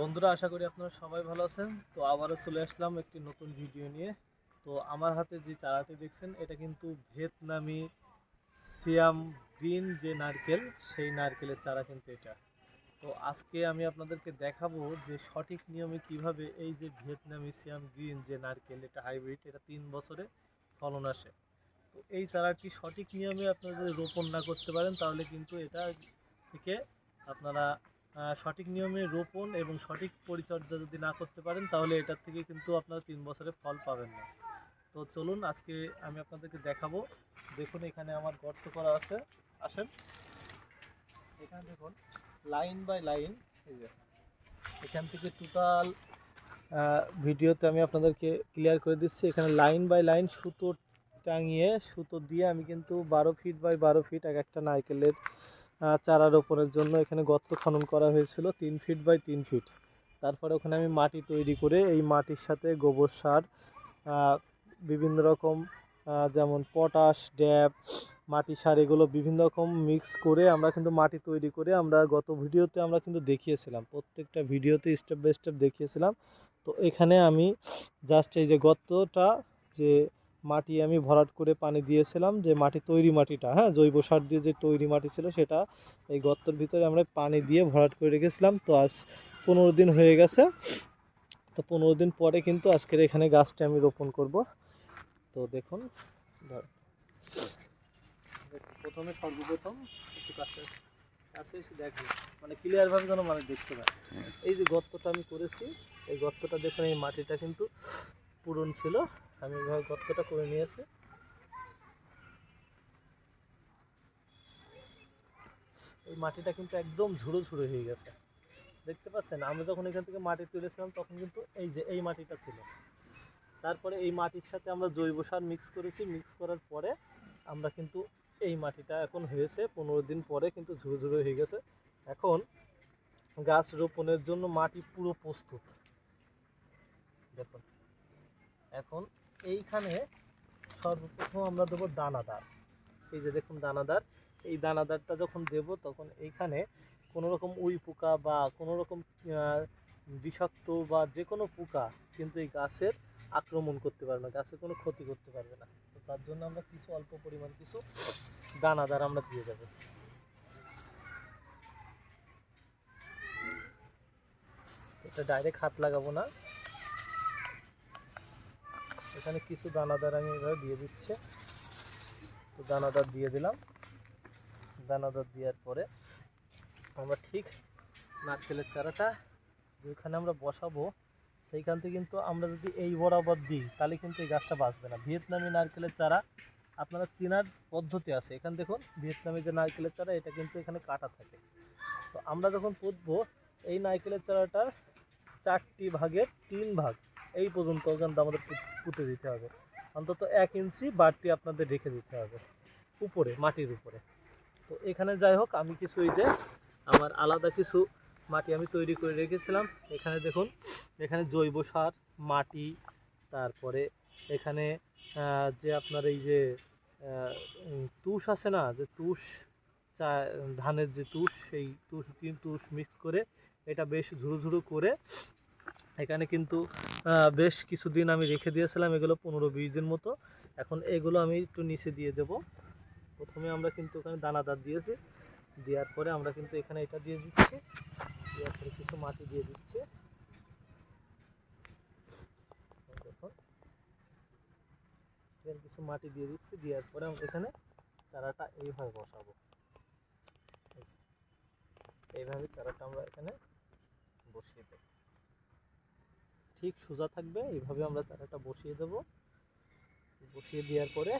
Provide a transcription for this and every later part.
বন্ধুরা, আশা করি আপনারা সবাই ভালো আছেন। তো আবারও চলে আসলাম একটি নতুন ভিডিও নিয়ে। তো আমার হাতে যে চারাটি দেখছেন, এটা কিন্তু ভিয়েতনামি সিয়াম গ্রিন যে নারকেল, সেই নারকেলের চারা কিন্তু এটা। তো আজকে আমি আপনাদেরকে দেখাবো যে সঠিক নিয়মে কীভাবে এই যে ভিয়েতনামি সিয়াম গ্রিন যে নারকেল, এটা হাইব্রিড, এটা তিন বছরে ফলন আসে। তো এই চারাটি সঠিক নিয়মে আপনারা যদি রোপণ না করতে পারেন, তাহলে কিন্তু এটা থেকে আপনারা সঠিক নিয়মে রোপণ এবং সঠিক পরিচর্যা যদি না করতে পারেন, তাহলে এটার থেকে কিন্তু আপনারা তিন বছরে ফল পাবেন না। তো চলুন, আজকে আমি আপনাদেরকে দেখাবো। দেখুন, এখানে আমার গর্ত করা আছে। আসেন। এখানে দেখুন, লাইন বাই লাইন, এই যে। এখান থেকে টোটাল ভিডিওতে আমি আপনাদেরকে ক্লিয়ার করে দিচ্ছি। এখানে লাইন বাই লাইন সুতো টাঙিয়ে, সুতো দিয়ে আমি কিন্তু বারো ফিট বাই বারো ফিট এক একটা নারকেলের চারা রোপণের জন্য এখানে গর্ত খনন করা হয়েছিল তিন ফিট বাই তিন ফিট। তারপরে ওখানে আমি মাটি তৈরি করে এই মাটির সাথে গোবর সার বিভিন্ন রকম যেমন পটাশ, ড্যাব, মাটি সার এগুলো বিভিন্ন রকম মিক্স করে আমরা কিন্তু মাটি তৈরি করে আমরা গত ভিডিওতে আমরা কিন্তু দেখিয়েছিলাম। প্রত্যেকটা ভিডিওতে স্টেপ বাই স্টেপ দেখিয়েছিলাম। তো এখানে আমি জাস্ট এই যে গর্তটা যে মাটি আমি ভরাট করে পানি দিয়েছিলাম যে মাটি তৈরি মাটিটা হ্যাঁ? জৈব সার দিয়ে যে তৈরি মাটি ছিল সেটা এই গর্তের ভিতরে আমরা পানি দিয়ে ভরাট করে রেখেছিলাম। তো আজ পনেরো দিন হয়ে গেছে। তো পনেরো দিন পরে কিন্তু আজকের এখানে গাছটা আমি রোপণ করব। তো দেখুন প্রথমে সর্বপ্রথম একটু কাছে কাছে এসে দেখুন। মানে ক্লিয়ারভাবে যেন মানুষ দেখতে পায়। এই যে গর্তটা আমি করেছি এই গর্তটা দেখুন এই মাটিটা কিন্তু পূরণ ছিল। আমি এইভাবে গর্তটা করে নিয়েছি। এই মাটিটা কিন্তু একদম ঝুড়ো ঝুড়ো হয়ে গেছে। দেখতে পাচ্ছেন? আমরা যখন এখান থেকে মাটি তুলেছিলাম, তখন কিন্তু এই যে, এই মাটিটা ছিল। তারপরে এই মাটির সাথে আমরা জৈব সার মিক্স করেছি। মিক্স করার পরে আমরা কিন্তু এই মাটিটা এখন হয়েছে। পনেরো দিন পরে কিন্তু ঝুড়ো ঝুড়ো হয়ে গেছে। এখন গাছ রোপণের জন্য মাটি পুরো প্রস্তুত। দেখুন। এখন এইখানে সর্বপ্রথম আমরা দেবো দানাদার। এই যে দেখুন দানাদার, এই দানাদারটা যখন দেব তখন এইখানে কোনো রকম উই পোকা বা কোনো রকম বিষাক্ত বা যে কোনো পোকা কিন্তু এই গাছের আক্রমণ করতে পারবে না, গাছের কোনো ক্ষতি করতে পারবে না। তো তার জন্য আমরা কিছু অল্প পরিমাণ কিছু দানাদার আমরা দিয়ে দেবো। এটা ডাইরেক্ট হাত লাগাবো না। এখানে কিছু দানাদার আমি এভাবে দিয়ে দিচ্ছে। তো দানাদার দিয়ে দিলাম। দানাদার দেওয়ার পরে আমরা ঠিক নারকেলের চারাটা যেখানে আমরা বসাবো, সেইখান থেকে কিন্তু আমরা যদি এই বরাবর দিই, তাহলে কিন্তু এই গাছটা বাঁচবে না। ভিয়েতনামি নারকেলের চারা আপনারা চেনার পদ্ধতি আছে। এখানে দেখুন, ভিয়েতনামি যে নারকেলের চারা, এটা কিন্তু এখানে কাটা থাকে। তো আমরা যখন পুঁতবো, এই নারকেলের চারাটার চারটি ভাগের তিন ভাগ এই পর্যন্ত কিন্তু আমাদের পুঁতে দিতে হবে। অন্তত এক ইঞ্চি বাড়তি আপনাদের রেখে দিতে হবে, উপরে, মাটির উপরে। তো এখানে যাই হোক, আমি কিছু এই যে আমার আলাদা কিছু মাটি আমি তৈরি করে রেখেছিলাম। এখানে দেখুন, এখানে জৈব সার, মাটি, তারপরে এখানে যে আপনার এই যে তুষ আছে না, যে তুষ, চা, ধানের যে তুষ, সেই তুষ তিন তুষ মিক্স করে এটা বেশ ঝুড়ো ঝুড়ো করে এখানে কিন্তু বেশ কিছুদিন আমি রেখে দিয়েছিলাম এগুলো পনেরো বিশ দিন মতো। এখন এগুলো আমি একটু নিচে দিয়ে দেব। প্রথমে আমরা কিন্তু ওখানে দানাদার দিয়েছি। দেওয়ার পরে আমরা কিন্তু এখানে এটা দিয়ে দিচ্ছি। দেওয়ার পরে কিছু মাটি দিয়ে দিচ্ছি। কিছু মাটি দিয়ে দিচ্ছি। দেওয়ার পরে আমরা এখানে চারাটা এইভাবে বসাবো। এইভাবে চারাটা আমরা এখানে বসিয়ে দেবো। ঠিক সোজা থাকবে এইভাবে আমরা চারাটা বসিয়ে দেব। বসিয়ে দেওয়ার পরে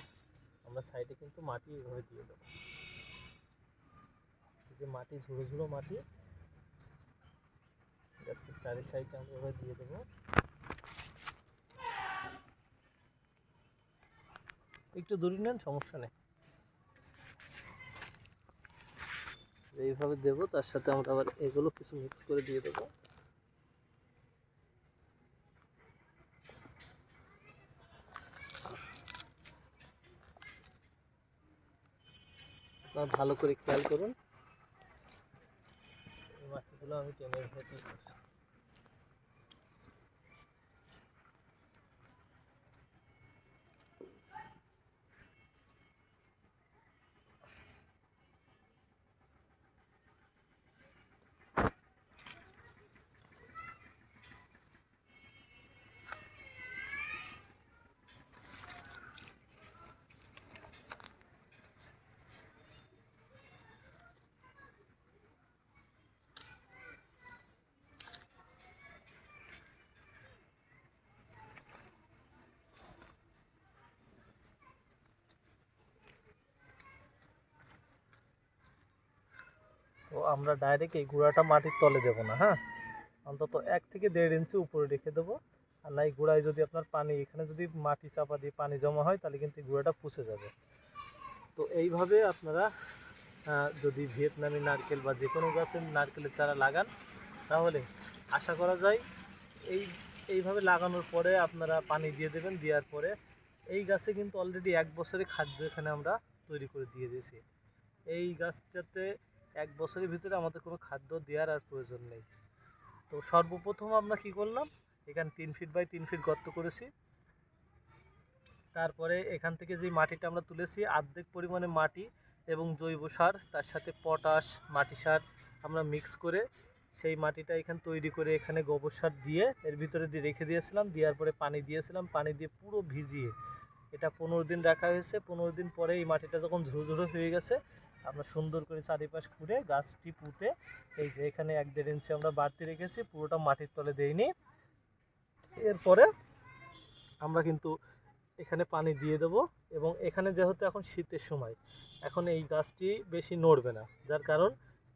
আমরা সাইডে কিন্তু মাটি এইভাবে দিয়ে দেবো। যে মাটি, ঝুড়ো ঝুড়ো মাটি চারি সাইডে আমরা এভাবে দিয়ে দেবো। একটু দূরে নেন, সমস্যা নেই। এইভাবে দেবো, তার সাথে আমরা আবার এগুলো কিছু মিক্স করে দিয়ে দেবো। আপনারা ভালো করে খেয়াল করুন। এই মাটিগুলো আমি টেনে ভেতরে তো আমরা ডাইরেক্ট এই গুঁড়াটা মাটির তলে দেবো না হ্যাঁ? অন্তত এক থেকে দেড় ইঞ্চি উপরে রেখে দেবো। আর নাই গুঁড়ায় যদি আপনার পানি, এখানে যদি মাটি চাপা দিয়ে পানি জমা হয়, তাহলে কিন্তু এই গুঁড়াটা পুষে যাবে। তো এইভাবে আপনারা যদি ভিয়েতনামি নারকেল বা যে কোনো গাছের নারকেলের চারা লাগান, তাহলে আশা করা যায় এই, এইভাবে লাগানোর পরে আপনারা পানি দিয়ে দেবেন, দেওয়ার পরে এই গাছে কিন্তু অলরেডি এক বছরে খাদ্য এখানে আমরা তৈরি করে দিয়ে দিয়েছি। এই গাছটাতে এক বছরের ভিতরে আমাদের কোনো খাদ্য দেওয়ার আর প্রয়োজন নেই। তো সর্বপ্রথম আমরা কি করলাম? এখানে তিন ফিট বাই তিন ফিট গর্ত করেছি। তারপরে এখান থেকে যে মাটিটা আমরা তুলেছি, অর্ধেক পরিমাণে মাটি এবং জৈব সার, তার সাথে পটাশ, মাটি সার আমরা মিক্স করে সেই মাটিটা এখানে তৈরি করে এখানে গোবর সার দিয়ে এর ভিতরে দিয়ে রেখে দিয়েছিলাম। দেওয়ার পরে পানি দিয়েছিলাম, পানি দিয়ে পুরো ভিজিয়ে। এটা পনেরো দিন রাখা হয়েছে। পনেরো দিন পরে এই মাটিটা যখন ঝুরঝুরো হয়ে গেছে আমরা সুন্দর করে চারিপাশ খুঁড়ে গাছটি পুঁতে, এই যে এখানে এক দেড় ইঞ্চি আমরা বাড়তি রেখেছি, পুরোটা মাটির তলে দেইনি। এরপরে আমরা কিন্তু এখানে পানি দিয়ে দেব এবং এখানে যেহেতু এখন শীতের সময়, এখন এই গাছটি বেশি নড়বে না, যার কারণ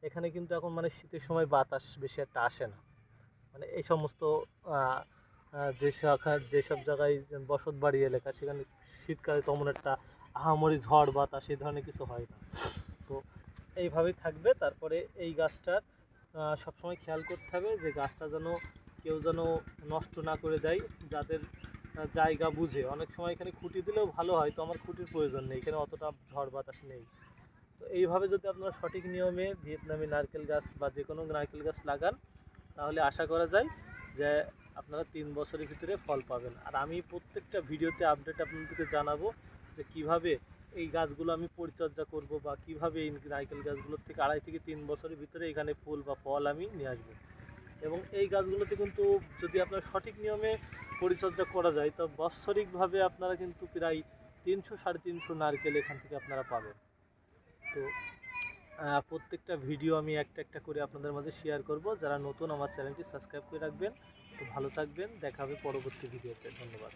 এখানে কিন্তু এখন মানে শীতের সময় বাতাস বেশি একটা আসে না। মানে এই সমস্ত যে শাখা যেসব জায়গায় বসত বাড়ি এলাকা, সেখানে শীতকালে তেমন একটা আহামরি ঝড় বাতাস, এই ধরনের কিছু হয় না। তো এইভাবেই থাকবে। তারপরে এই গাছটার সবসময় খেয়াল করতে হবে যে গাছটা যেন কেউ যেন নষ্ট না করে দেয়, যাদের জায়গা বুঝে। অনেক সময় এখানে খুঁটি দিলেও ভালো হয়, তো আমার খুঁটির প্রয়োজন নেই, এখানে অতটা ঝড় বাতাস নেই। তো এইভাবে যদি আপনারা সঠিক নিয়মে ভিয়েতনামি নারকেল গাছ বা যে কোনো নারকেল গাছ লাগান, তাহলে আশা করা যায় যে আপনারা তিন বছরের ভিতরে ফল পাবেন। আর আমি প্রত্যেকটা ভিডিওতে আপডেট আপনাদেরকে জানাব যে কীভাবে এই গাছগুলো আমি পরিচর্যা করব বা কীভাবে এই নারকেল গাছগুলোর থেকে আড়াই থেকে তিন বছরের ভিতরে এখানে ফুল বা ফল আমি নিয়ে আসব। এবং এই গাছগুলোতে কিন্তু যদি আপনার সঠিক নিয়মে পরিচর্যা করা যায়, তো বাৎসরিকভাবে আপনারা কিন্তু প্রায় তিনশো সাড়ে তিনশো নারকেল এখান থেকে আপনারা পাবেন। তো প্রত্যেকটা ভিডিও আমি একটা একটা করে আপনাদের মাঝে শেয়ার করব। যারা নতুন আমার চ্যানেলটি সাবস্ক্রাইব করে রাখবেন, তো ভালো থাকবেন। দেখা হবে পরবর্তী ভিডিওতে। ধন্যবাদ।